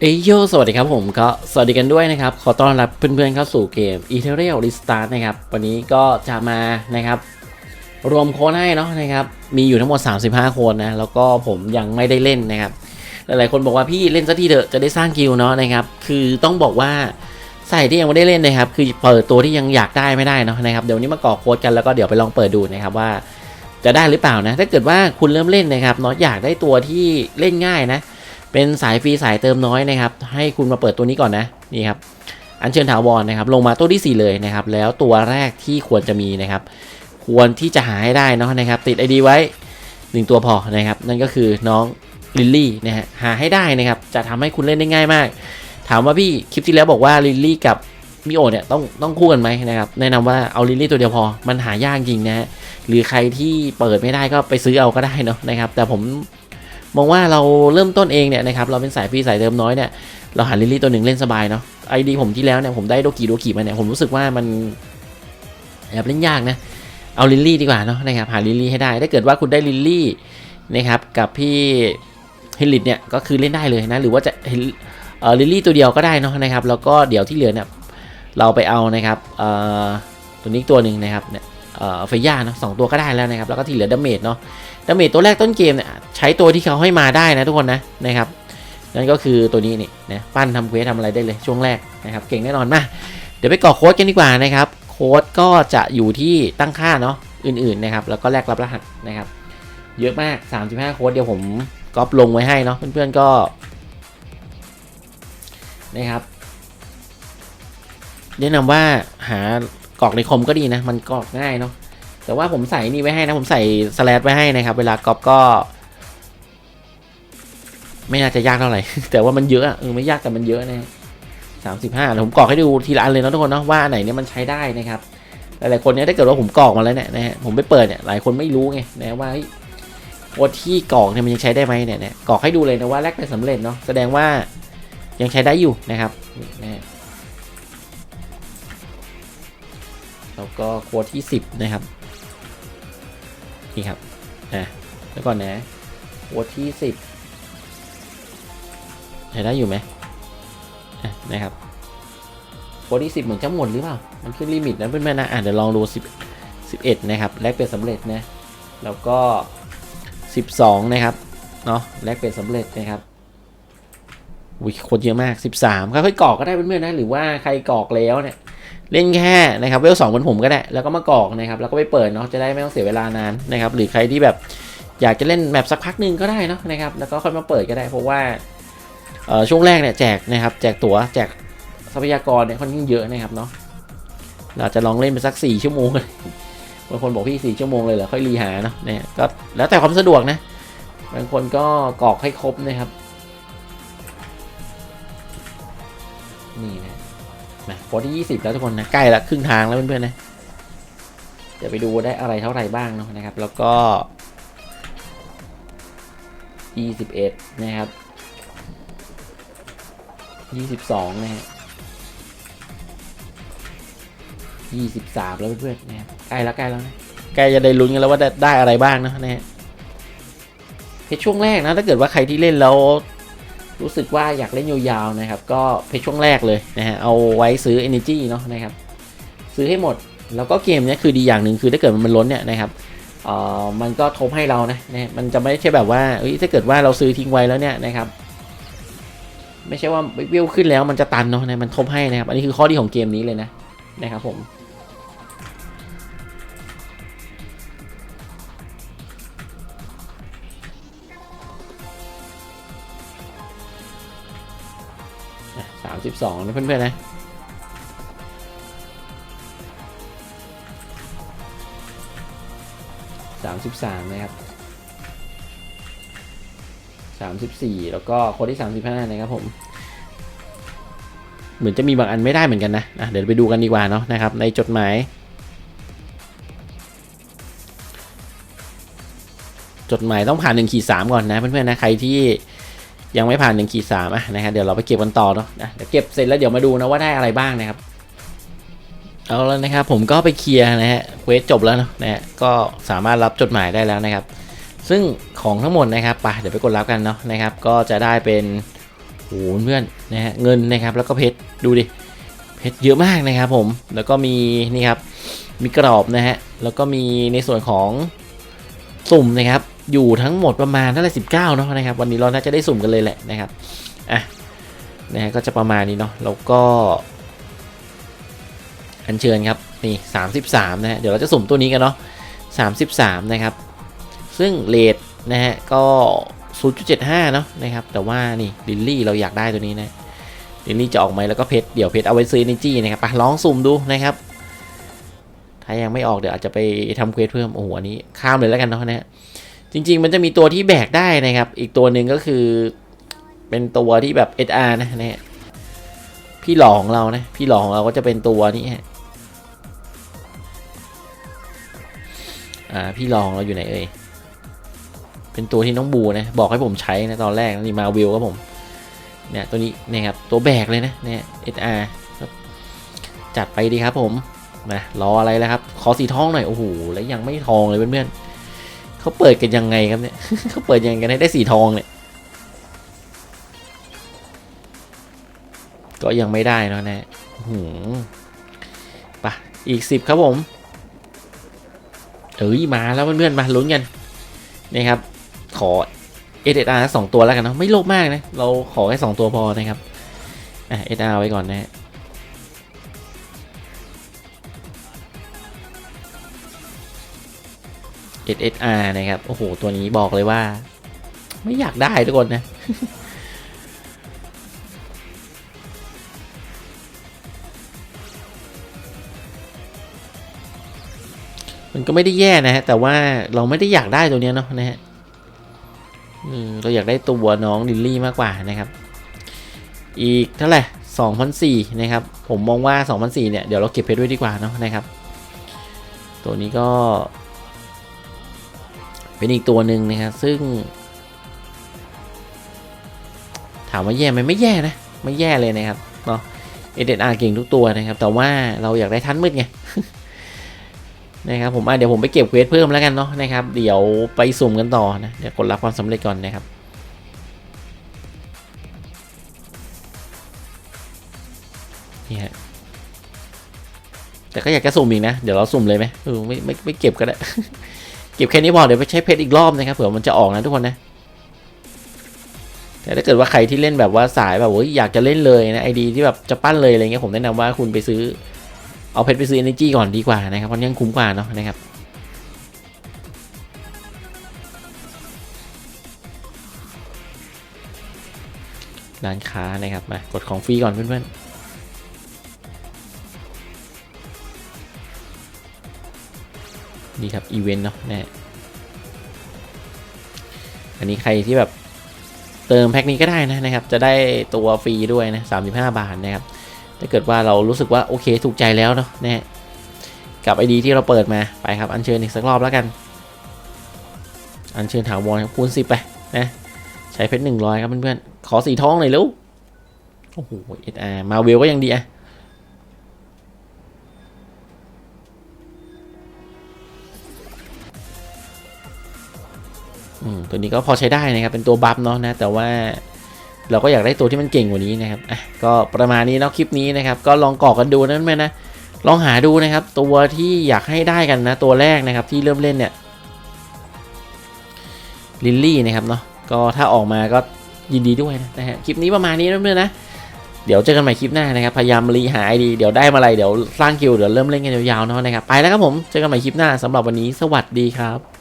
เอยโยสวัสดีครับผมก็สวัสดีกันด้วยนะครับ ขอต้อนรับเพื่อนๆเข้าสู่เกม e t e r i a l Restart นะครับ วันนี้ก็จะมานะครับ รวมโค้ดให้เนาะนะครับ มีอยู่ทั้งหมด 35โค้ดนะ แล้วก็ผมยังไม่ได้เล่นนะครับ หลายๆคนบอกว่าพี่เล่นสักทีเถอะจะได้สร้างกิลเนาะนะครับ คือต้องบอกว่าใส่ที่ยังไม่ได้เล่นนะครับ คือเปิดตัวที่ยังอยากได้ไม่ได้เนาะนะครับ เดี๋ยวนี้มากรอโค้ดกันแล้วก็เดี๋ยวไปลองเปิดดูนะครับว่าจะได้หรือเปล่านะ ถ้าเกิดว่าคุณเริ่มเล่นนะครับเนาะอยากได้ตัวที่เล่นง่ายนะ เป็นสายฟรีสายเติมน้อยนะครับ ให้คุณมาเปิดตัวนี้ก่อนนะนี่ครับอันเชิญถาวรนะครับ ลงมาตัวที่ 4 เลยนะครับ แล้วตัวแรกที่ควรจะมีนะครับ ควรที่จะหาให้ได้เนาะนะครับ ติด ID ไว้ 1 ตัวพอนะครับ นั่นก็คือน้องลิลลี่นะฮะหาให้ได้นะครับ จะทำให้คุณเล่นได้ง่ายมาก ถามว่าพี่คลิปที่แล้วบอกว่าลิลลี่กับมิโอเนี่ยต้องต้องคู่กันไหมนะครับแนะนำว่าเอาลิลลี่ตัวเดียวพอมันหายากจริงนะฮะหรือใครที่เปิดไม่ได้ก็ไปซื้อเอาก็ได้เนาะนะครับ แต่ผม มองว่าเราเริ่มต้นเองเนี่ยนะครับเราเป็นสายฟรีสายเติมน้อยเนี่ยเราหาลิลลี่ตัวหนึ่งเล่นสบายเนาะไอดีผมที่แล้วเนี่ยผมได้โดกิโดกิมาเนี่ยผมรู้สึกว่ามันแอบเล่นยากนะเอาลิลลี่ดีกว่าเนาะนะครับหาลิลลี่ให้ได้ถ้าเกิดว่าคุณได้ลิลลี่นะครับกับพี่เฮลิตเนี่ยก็คือเล่นได้เลยนะหรือว่าจะเฮลเอ่อลิลลี่ตัวเดียวก็ได้เนาะนะครับแล้วก็เดี๋ยวที่เหลือเนี่ยเราไปเอานะครับเอ่อตัวนี้ตัวหนึ่งนะครับเนี่ย เอ่อเฟย่านะสองตัวก็ได้แล้วนะครับ แล้วก็ที่เหลือดาเมจเนาะดาเมจตัวแรกต้นเกมเนี่ยใช้ตัวที่เขาให้มาได้นะทุกคนนะนะครับนั่นก็คือตัวนี้นี่นะปั้นทำเควสทำอะไรได้เลยช่วงแรกนะครับ เก่งแน่นอนมาเดี๋ยวไปกรอกโค้ดกันดีกว่านะครับ โค้ดก็จะอยู่ที่ตั้งค่าเนาะอื่นๆนะครับ แล้วก็แลกรับรหัสนะครับ เยอะมาก 35 โค้ดเดี๋ยวผมก๊อปลงไว้ให้เนาะเพื่อนๆก็นะครับแนะนำว่าหา กรอกในคอมก็ดีนะ มันกรอกง่ายเนาะแต่ว่าผมใส่นี่ไว้ให้นะ ผมใส่สแลดไว้ให้นะครับ เวลากรอบก็ ไม่น่าจะยากเท่าไหร่ แต่ว่ามันเยอะเออไม่ยากแต่มันเยอะนะสามสิบห้าผมกรอกให้ดูทีละอันเลยนะทุกคนเนาะว่าไหนเนี่ยมันใช้ได้นะครับหลายๆคนเนี่ยถ้าเกิดว่าผมกรอกมาแล้วเนี่ยนะฮะผมไปเปิดเนี่ยหลายคนไม่รู้ไงนะว่าเฮ้ยโค้ดที่กรอกเนี่ยมันยังใช้ได้ไหมเนี่ยเนี่ยกรอกให้ดูเลยนะว่าแรกเป็นสำเร็จเนาะแสดงว่ายังใช้ได้อยู่นะครับนะ แล้วก็โค้ดที่สิบนะครับ นี่ครับอะแล้วก่อนนะโค้ดที่สิบใช้ได้อยู่ไหมอะนะครับโค้ดที่สิบเหมือนจะหมดหรือเปล่า มันขึ้นลิมิตนะเพื่อนๆนะอะเดี๋ยวลองดูสิบสิบเอ็ดนะครับ แลกเป็นสำเร็จนะ แล้วก็สิบสองนะครับ เนาะแลกเป็นสำเร็จนะครับอุ้ยคนเยอะมากสิบสามค่อยๆกรอกก็ได้เพื่อนๆนะ หรือว่าใครกรอกแล้วเนี่ย เล่นแค่นะครับเวลสองบนผมก็ได้ แล้วก็มากรอกนะครับ แล้วก็ไปเปิดเนาะจะได้ไม่ต้องเสียเวลานานนะครับ หรือใครที่แบบอยากจะเล่นแมปสักพักหนึ่งก็ได้เนาะนะครับ แล้วก็ค่อยมาเปิดก็ได้ เพราะว่าช่วงแรกเนี่ยแจกนะครับ แจกตั๋วแจกทรัพยากรเนี่ยค่อนข้างเยอะนะครับเนาะเราจะลองเล่นไปสักสี่ชั่วโมงบางคนบอกพี่สี่ชั่วโมงเลยเหรอค่อยรีหาเนาะเนี่ยก็แล้วแต่ความสะดวกนะบางคนก็กรอกให้ครบนะครับ นะโค้ดที่20แล้วทุกคนนะใกล้ละครึ่งทางแล้วเพื่อนๆนะเดี๋ยวไปดูได้อะไรเท่าไหร่บ้างเนาะนะครับ แล้วก็21นะครับ22นะฮะ23แล้วเพื่อนๆนะใกล้แล้วใกล้แล้วนะใกล้จะได้ลุ้นกันแล้วว่าได้ได้อะไรบ้างนะนะฮะเพชรช่วงแรกนะถ้าเกิดว่าใครที่เล่นแล้ว รู้สึกว่าอยากเล่นยาวๆนะครับ ก็เพชช่วงแรกเลยนะฮะเอาไว้ซื้อ Energy เนาะนะครับ ซื้อให้หมด แล้วก็เกมนี้คือดีอย่างหนึ่งคือถ้าเกิดมันล้นเนี่ยนะครับเอ่อมันก็ทบให้เรานะนะมันจะไม่ใช่แบบว่าเอ้ยถ้าเกิดว่าเราซื้อทิ้งไว้แล้วเนี่ยนะครับ ไม่ใช่ว่าเวขึ้นแล้วมันจะตันเนาะนะมันทบให้นะครับ อันนี้คือข้อดีของเกมนี้เลยนะนะครับผม สามสิบสองนะเพื่อนๆนะสามสิบสามนะครับสามสิบสี่แล้วก็คนที่สามสิบห้านะครับผมเหมือนจะมีบางอันไม่ได้เหมือนกันนะะเดี๋ยวไปดูกันดีกว่าเนาะนะครับ ในจดหมาย จดหมายต้องผ่าน1ขีด3ก่อนนะเพื่อนๆนะใครที่ ยังไม่ผ่าน1ขีดสามอะนะครับเดี๋ยวเราไปเก็บกันต่อเนาะนะเดี๋ยวเก็บเสร็จแล้วเดี๋ยวมาดูนะว่าได้อะไรบ้างนะครับ เอาแล้วนะครับผมก็ไปเคลียร์นะฮะเควสจบแล้วเนอะนะฮะก็สามารถรับจดหมายได้แล้วนะครับ ซึ่งของทั้งหมดนะครับไปเดี๋ยวไปกดรับกันเนาะนะครับ ก็จะได้เป็นโหเพื่อนนะฮะเงินนะครับแล้วก็เพชรดูดิเพชรเยอะมากนะครับผมแล้วก็มีนี่ครับมีกรอบนะฮะแล้วก็มีในส่วนของสุ่มนะครับ อยู่ทั้งหมดประมาณเท่าไหร่สิบเก้าเนาะนะครับ วันนี้เราน่าจะได้สุ่มกันเลยแหละนะครับอะนะฮะก็จะประมาณนี้เนาะแล้วก็ อัญเชิญครับนี่33นะฮะเดี๋ยวเราจะสุ่มตัวนี้กันเนาะ33นะครับ ซึ่งเลทนะฮะก็0.75เนาะนะครับ แต่ว่านี่ลิลลี่เราอยากได้ตัวนี้นะลิลลี่จะออกไหมแล้วก็เพชรเดี๋ยวเพชรเอาไว้ซื้อในจี้นะครับไปลองสุ่มดูนะครับถ้ายังไม่ออกเดี๋ยวอาจจะไปทำเควสเพิ่มโอ้โหอันนี้ข้ามเลยแล้วกันเนาะนะฮะ จริง ๆ มันจะมีตัวที่แบกได้นะครับ อีกตัวหนึ่งก็คือ เป็นตัวที่แบบ SR นะนะฮะพี่หลองเรานะ พี่หลองเราก็จะเป็นตัวนี้ฮะอ่าพี่หลองเราอยู่ไหนเอ่ยเป็นตัวที่น้องบูนะ บอกให้ผมใช้นะตอนแรกนี่มาวิวครับผมเนี่ยตัวนี้เนี่ยครับตัวแบกเลยนะเนี่ย SR ครับจัดไปดีครับผมนะรออะไรแล้วครับ ขอสีทองหน่อย โอ้โห แล้วยังไม่ทองเลยเพื่อนๆ เขาเปิดกันยังไงครับเนี่ยเขาเปิดยังไงกันให้ได้สีทองเนี่ยก็ยังไม่ได้เนอะนะหืมไปะอีกสิบครับผม เอ้ยมาแล้วเพื่อนๆมาลุ้นกันนี่ครับ ขอเอ r สองตัวแล้วกันเนาะไม่โลภมากนะ เราขอแค่สองตัวพอนะครับอะเอ r ไว้ก่อนนะ ฮะเอสอาร์นะครับ โอ้โห ตัวนี้บอกเลยว่า ไม่อยากได้ทุกคนนะมันก็ไม่ได้แย่นะฮะ แต่ว่าเราไม่ได้อยากได้ตัวเนี้ยเนาะนะฮะเราอยากได้ตัวน้องลิลลี่มากกว่านะครับ อีกเท่าไหร่สองพันสี่นะครับ ผมมองว่าสองพันสี่เนี่ย เดี๋ยวเราเก็บเพชรด้วยดีกว่าเนาะนะครับ ตัวนี้ก็ เป็นอีกตัวหนึ่งนะครับซึ่ง ถามว่าแย่ไหมไม่แย่นะ ไม่แย่เลยนะครับเนาะเอเดนอาร์เก่งทุกตัวนะครับ แต่ว่าเราอยากได้ทันมืดไงนะครับผมอะเดี๋ยวผมไปเก็บเควสเพิ่มแล้วกันเนาะนะครับ เดี๋ยวไปสุ่มกันต่อนะเดี๋ยวกดรับความสำเร็จก่อนนะครับนี่ฮะแต่ก็อยากจะสุ่มอีกนะ เดี๋ยวเราสุ่มเลยไหมเออไม่ไม่ไม่เก็บก็ได้ เก็บแค่นี้พอเดี๋ยวไปใช้เพชรอีกรอบนะครับเผื่อมันจะออกนะทุกคนนะ แต่ถ้าเกิดว่าใครที่เล่นแบบว่าสายแบบโอ้ยอยากจะเล่นเลยนะไอดีที่แบบจะปั้นเลยอะไรเงี้ยผมแนะนำว่าคุณไปซื้อเอาเพชรไปซื้อ energy ก่อนดีกว่านะครับมันยังคุ้มกว่าเนาะนะครับร้านค้านะครับมากดของฟรีก่อนเพื่อนๆ นี่ครับอีเวนต์เนาะแน่อันนี้ใครที่แบบเติมแพ็คนี้ก็ได้นะนะครับ จะได้ตัวฟรีด้วยนะ35บาทนะครับ ถ้าเกิดว่าเรารู้สึกว่าโอเคถูกใจแล้วเนาะนะกับไอดีที่เราเปิดมาไปครับ อัญเชิญอีกสักรอบแล้วกัน อัญเชิญถาวรคูณสิบไปนะ ใช้เพชรหนึ่งร้อยครับเพื่อนๆ ขอสีทองหน่อยเร็วโอ้โหเอสอาร์มาเวลก็ยังดีอะ ตัวนี้ก็พอใช้ได้นะครับ เป็นตัวบัฟเนาะนะ แต่ว่าเราก็อยากได้ตัวที่มันเก่งกว่านี้นะครับอะก็ประมาณนี้เนาะคลิปนี้นะครับ ก็ลองกรอกกันดูนั่นไหมนะ ลองหาดูนะครับ ตัวที่อยากให้ได้กันนะ ตัวแรกนะครับที่เริ่มเล่นเนี่ยลิลลี่นะครับเนาะ ก็ถ้าออกมาก็ยินดีด้วยนะฮะ คลิปนี้ประมาณนี้นะเพื่อนๆนะ เดี๋ยวเจอกันใหม่คลิปหน้านะครับ พยายามรีหาไอดี เดี๋ยวได้มาอะไร เดี๋ยวสร้างกิลด์เดี๋ยวเริ่มเล่นกันยาวๆเนาะนะครับ ไปแล้วครับผม เจอกันใหม่คลิปหน้าสำหรับวันนี้ สวัสดีครับ